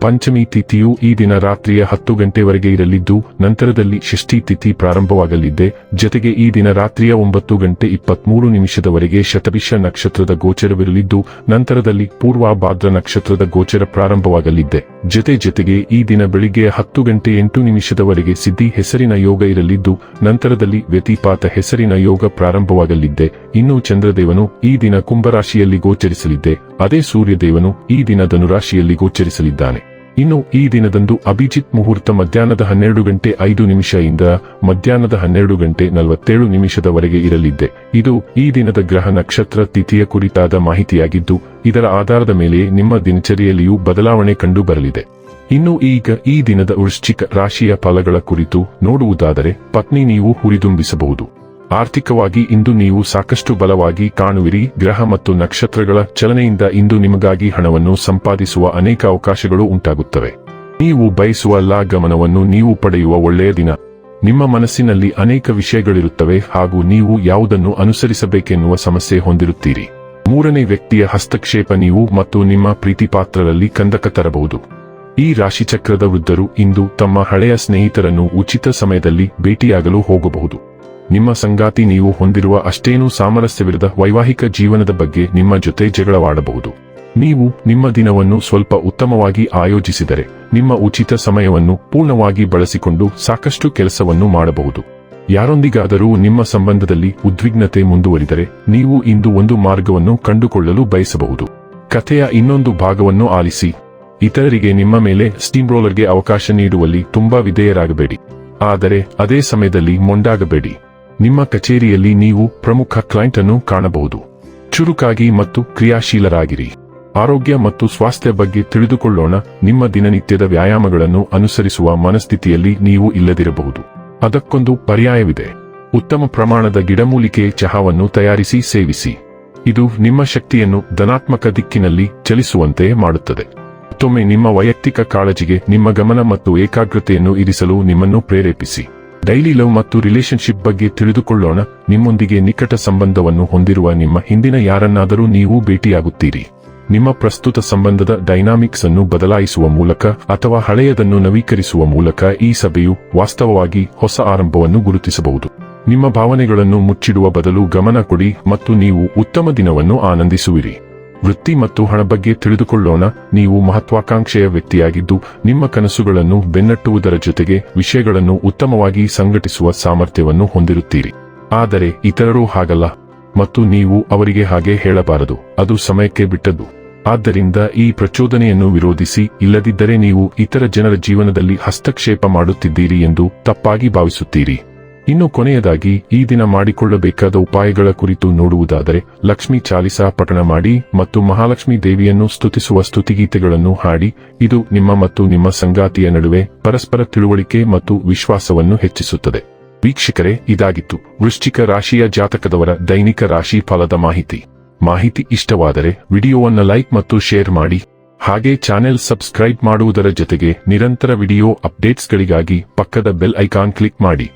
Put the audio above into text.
ಪಂಚಮಿ ತಿಥಿಯು ಈ ದಿನ ರಾತ್ರಿಯ ಹತ್ತು ಗಂಟೆವರೆಗೆ ಇರಲಿದ್ದು, ನಂತರದಲ್ಲಿ ಷಷ್ಠಿ ತಿಥಿ ಪ್ರಾರಂಭವಾಗಲಿದೆ. ಜತೆಗೆ ಈ ದಿನ ರಾತ್ರಿಯ ಒಂಬತ್ತು ಗಂಟೆ ಇಪ್ಪತ್ಮೂರು ನಿಮಿಷದವರೆಗೆ ಶತಭಿಷ ನಕ್ಷತ್ರದ ಗೋಚರವಿರಲಿದ್ದು, ನಂತರದಲ್ಲಿ ಪೂರ್ವಾಭಾದ್ರ ನಕ್ಷತ್ರದ ಗೋಚರ ಪ್ರಾರಂಭವಾಗಲಿದೆ. ಜತೆ ಜತೆಗೆ ಈ ದಿನ ಬೆಳಿಗ್ಗೆ ಹತ್ತು ಗಂಟೆ ಎಂಟು ನಿಮಿಷದವರೆಗೆ ಸಿದ್ಧಿ ಹೆಸರಿನ ಯೋಗ ಇರಲಿದ್ದು, ನಂತರದಲ್ಲಿ ವ್ಯತಿಪಾತ ಹೆಸರಿನ ಯೋಗ ಪ್ರಾರಂಭವಾಗಲಿದ್ದೆ ಇನ್ನು ಚಂದ್ರದೇವನು ಈ ದಿನ ಕುಂಭರಾಶಿಯಲ್ಲಿ ಗೋಚರಿಸಲಿದ್ದೆ ಅದೇ ಸೂರ್ಯದೇವನು ಈ ದಿನ ಧನುರಾಶಿಯಲ್ಲಿ ಗೋಚರಿಸಲಿದ್ದಾನೆ. ಇನ್ನು ಈ ದಿನದಂದು ಅಭಿಜಿತ್ ಮುಹೂರ್ತ ಮಧ್ಯಾಹ್ನದ ಹನ್ನೆರಡು ಗಂಟೆ ಐದು ನಿಮಿಷದಿಂದ ಮಧ್ಯಾಹ್ನದ ಹನ್ನೆರಡು ಗಂಟೆ ನಲವತ್ತೇಳು ನಿಮಿಷದವರೆಗೆ ಇರಲಿದ್ದೆ. ಇದು ಈ ದಿನದ ಗ್ರಹ ನಕ್ಷತ್ರ ತಿಥಿಯ ಕುರಿತಾದ ಮಾಹಿತಿಯಾಗಿದ್ದು, ಇದರ ಆಧಾರದ ಮೇಲೆ ನಿಮ್ಮ ದಿನಚರಿಯಲ್ಲಿಯೂ ಬದಲಾವಣೆ ಕಂಡು ಬರಲಿದೆ ಇನ್ನು ಈಗ ಈ ದಿನದ ವೃಶ್ಚಿಕ ರಾಶಿಯ ಫಲಗಳ ಕುರಿತು ನೋಡುವುದಾದರೆ, ಪತ್ನಿ ನೀವು ಹುರಿದುಂಬಿಸಬಹುದು. ಆರ್ಥಿಕವಾಗಿ ಇಂದು ನೀವು ಸಾಕಷ್ಟು ಬಲವಾಗಿ ಕಾಣುವಿರಿ. ಗ್ರಹ ಮತ್ತು ನಕ್ಷತ್ರಗಳ ಚಲನೆಯಿಂದ ಇಂದು ನಿಮಗಾಗಿ ಹಣವನ್ನು ಸಂಪಾದಿಸುವ ಅನೇಕ ಅವಕಾಶಗಳು ಉಂಟಾಗುತ್ತವೆ. ನೀವು ಬಯಸುವ ಎಲ್ಲಾ ಗಮನವನ್ನು ನೀವು ಪಡೆಯುವ ಒಳ್ಳೆಯ ದಿನ. ನಿಮ್ಮ ಮನಸ್ಸಿನಲ್ಲಿ ಅನೇಕ ವಿಷಯಗಳಿರುತ್ತವೆ ಹಾಗೂ ನೀವು ಯಾವುದನ್ನು ಅನುಸರಿಸಬೇಕೆನ್ನುವ ಸಮಸ್ಯೆ ಹೊಂದಿರುತ್ತೀರಿ. ಮೂರನೇ ವ್ಯಕ್ತಿಯ ಹಸ್ತಕ್ಷೇಪ ನೀವು ಮತ್ತು ನಿಮ್ಮ ಪ್ರೀತಿಪಾತ್ರರಲ್ಲಿ ಕಂದಕ ತರಬಹುದು. ಈ ರಾಶಿಚಕ್ರದ ವೃದ್ಧರು ಇಂದು ತಮ್ಮ ಹಳೆಯ ಸ್ನೇಹಿತರನ್ನು ಉಚಿತ ಸಮಯದಲ್ಲಿ ಭೇಟಿಯಾಗಲು ಹೋಗಬಹುದು. ನಿಮ್ಮ ಸಂಗಾತಿ ನೀವು ಹೊಂದಿರುವ ಅಷ್ಟೇನೂ ಸಾಮರಸ್ಯವಿರದ ವೈವಾಹಿಕ ಜೀವನದ ಬಗ್ಗೆ ನಿಮ್ಮ ಜೊತೆ ಜಗಳವಾಡಬಹುದು. ನೀವು ನಿಮ್ಮ ದಿನವನ್ನು ಸ್ವಲ್ಪ ಉತ್ತಮವಾಗಿ ಆಯೋಜಿಸಿದರೆ ನಿಮ್ಮ ಉಚಿತ ಸಮಯವನ್ನು ಪೂರ್ಣವಾಗಿ ಬಳಸಿಕೊಂಡು ಸಾಕಷ್ಟು ಕೆಲಸವನ್ನು ಮಾಡಬಹುದು. ಯಾರೊಂದಿಗಾದರೂ ನಿಮ್ಮ ಸಂಬಂಧದಲ್ಲಿ ಉದ್ವಿಗ್ನತೆ ಮುಂದುವರಿದರೆ ನೀವು ಇಂದು ಒಂದು ಮಾರ್ಗವನ್ನು ಕಂಡುಕೊಳ್ಳಲು ಬಯಸಬಹುದು. ಕಥೆಯ ಇನ್ನೊಂದು ಭಾಗವನ್ನು ಆಲಿಸಿ. ಇತರರಿಗೆ ನಿಮ್ಮ ಮೇಲೆ ಸ್ಟೀಮ್ ರೋಲರ್ಗೆ ಅವಕಾಶ ನೀಡುವಲ್ಲಿ ತುಂಬಾ ವಿಧೇಯರಾಗಬೇಡಿ. ಆದರೆ ಅದೇ ಸಮಯದಲ್ಲಿ ಮೊಂಡಾಗಬೇಡಿ. ನಿಮ್ಮ ಕಚೇರಿಯಲ್ಲಿ ನೀವು ಪ್ರಮುಖ ಕ್ಲೈಂಟ್ ಅನ್ನು ಕಾಣಬಹುದು. ಚುರುಕಾಗಿ ಮತ್ತು ಕ್ರಿಯಾಶೀಲರಾಗಿರಿ. ಆರೋಗ್ಯ ಮತ್ತು ಸ್ವಾಸ್ಥ್ಯ ಬಗ್ಗೆ ತಿಳಿದುಕೊಳ್ಳೋಣ. ನಿಮ್ಮ ದಿನನಿತ್ಯದ ವ್ಯಾಯಾಮಗಳನ್ನು ಅನುಸರಿಸುವ ಮನಸ್ಥಿತಿಯಲ್ಲಿ ನೀವು ಇಲ್ಲದಿರಬಹುದು. ಅದಕ್ಕೊಂದು ಪರ್ಯಾಯವಿದೆ. ಉತ್ತಮ ಪ್ರಮಾಣದ ಗಿಡಮೂಲಿಕೆ ಚಹಾವನ್ನು ತಯಾರಿಸಿ ಸೇವಿಸಿ. ಇದು ನಿಮ್ಮ ಶಕ್ತಿಯನ್ನು ಧನಾತ್ಮಕ ದಿಕ್ಕಿನಲ್ಲಿ ಚಲಿಸುವಂತೆ ಮಾಡುತ್ತದೆ. ಮತ್ತೊಮ್ಮೆ ನಿಮ್ಮ ವೈಯಕ್ತಿಕ ಕಾಳಜಿಗೆ ನಿಮ್ಮ ಗಮನ ಮತ್ತು ಏಕಾಗ್ರತೆಯನ್ನು ಇರಿಸಲು ನಿಮ್ಮನ್ನು ಪ್ರೇರೇಪಿಸಿ. ಡೈಲಿ ಲವ್ ಮತ್ತು ರಿಲೇಶನ್ಶಿಪ್ ಬಗ್ಗೆ ತಿಳಿದುಕೊಳ್ಳೋಣ. ನಿಮ್ಮೊಂದಿಗೆ ನಿಕಟ ಸಂಬಂಧವನ್ನು ಹೊಂದಿರುವ ನಿಮ್ಮ ಹಿಂದಿನ ಯಾರನ್ನಾದರೂ ನೀವು ಭೇಟಿಯಾಗುತ್ತೀರಿ. ನಿಮ್ಮ ಪ್ರಸ್ತುತ ಸಂಬಂಧದ ಡೈನಾಮಿಕ್ಸ್ ಅನ್ನು ಬದಲಾಯಿಸುವ ಮೂಲಕ ಅಥವಾ ಹಳೆಯದನ್ನು ನವೀಕರಿಸುವ ಮೂಲಕ ಈ ಸಭೆಯು ವಾಸ್ತವವಾಗಿ ಹೊಸ ಆರಂಭವನ್ನು ಗುರುತಿಸಬಹುದು. ನಿಮ್ಮ ಭಾವನೆಗಳನ್ನು ಮುಚ್ಚಿಡುವ ಬದಲು ಗಮನ ಕೊಡಿ ಮತ್ತು ನೀವು ಉತ್ತಮ ದಿನವನ್ನು ಆನಂದಿಸುವಿರಿ. ವೃತ್ತಿ ಮತ್ತು ಹಣ ಬಗ್ಗೆ ತಿಳಿದುಕೊಳ್ಳೋಣ. ನೀವು ಮಹತ್ವಾಕಾಂಕ್ಷೆಯ ವ್ಯಕ್ತಿಯಾಗಿದ್ದು, ನಿಮ್ಮ ಕನಸುಗಳನ್ನು ಬೆನ್ನಟ್ಟುವುದರ ಜೊತೆಗೆ ವಿಷಯಗಳನ್ನು ಉತ್ತಮವಾಗಿ ಸಂಘಟಿಸುವ ಸಾಮರ್ಥ್ಯವನ್ನು ಹೊಂದಿರುತ್ತೀರಿ. ಆದರೆ ಇತರರು ಹಾಗಲ್ಲ ಮತ್ತು ನೀವು ಅವರಿಗೆ ಹಾಗೆ ಹೇಳಬಾರದು. ಅದು ಸಮಯಕ್ಕೆ ಬಿಟ್ಟದ್ದು. ಆದ್ದರಿಂದ ಈ ಪ್ರಚೋದನೆಯನ್ನು ವಿರೋಧಿಸಿ, ಇಲ್ಲದಿದ್ದರೆ ನೀವು ಇತರ ಜನರ ಜೀವನದಲ್ಲಿ ಹಸ್ತಕ್ಷೇಪ ಮಾಡುತ್ತಿದ್ದೀರಿ ಎಂದು ತಪ್ಪಾಗಿ ಭಾವಿಸುತ್ತೀರಿ. ಇನ್ನು ಕೊನೆಯದಾಗಿ, ಈ ದಿನ ಮಾಡಿಕೊಳ್ಳಬೇಕಾದ ಉಪಾಯಗಳ ಕುರಿತು ನೋಡುವುದಾದರೆ, ಲಕ್ಷ್ಮೀ ಚಾಲಿಸಾ ಪಠಣ ಮಾಡಿ ಮತ್ತು ಮಹಾಲಕ್ಷ್ಮಿ ದೇವಿಯನ್ನು ಸ್ತುತಿಸುವ ಸ್ತುತಿಗೀತೆಗಳನ್ನು ಹಾಡಿ, ಇದು ನಿಮ್ಮ ಮತ್ತು ನಿಮ್ಮ ಸಂಗಾತಿಯ ನಡುವೆ ಪರಸ್ಪರ ತಿಳುವಳಿಕೆ ಮತ್ತು ವಿಶ್ವಾಸವನ್ನು ಹೆಚ್ಚಿಸುತ್ತದೆ. ವೀಕ್ಷಕರೇ, ಇದಾಗಿತ್ತು ವೃಶ್ಚಿಕ ರಾಶಿಯ ಜಾತಕದವರ ದೈನಿಕ ರಾಶಿ ಫಲದ ಮಾಹಿತಿ. ಮಾಹಿತಿ ಇಷ್ಟವಾದರೆ, ವಿಡಿಯೋವನ್ನು ಲೈಕ್ ಮತ್ತು ಶೇರ್ ಮಾಡಿ. ಹಾಗೆ ಚಾನೆಲ್ ಸಬ್ಸ್ಕ್ರೈಬ್ ಮಾಡುವುದರ ಜೊತೆಗೆ ನಿರಂತರ ವಿಡಿಯೋ ಅಪ್ಡೇಟ್ಸ್ಗಳಿಗಾಗಿ ಪಕ್ಕದ ಬೆಲ್ ಐಕಾನ್ ಕ್ಲಿಕ್ ಮಾಡಿ.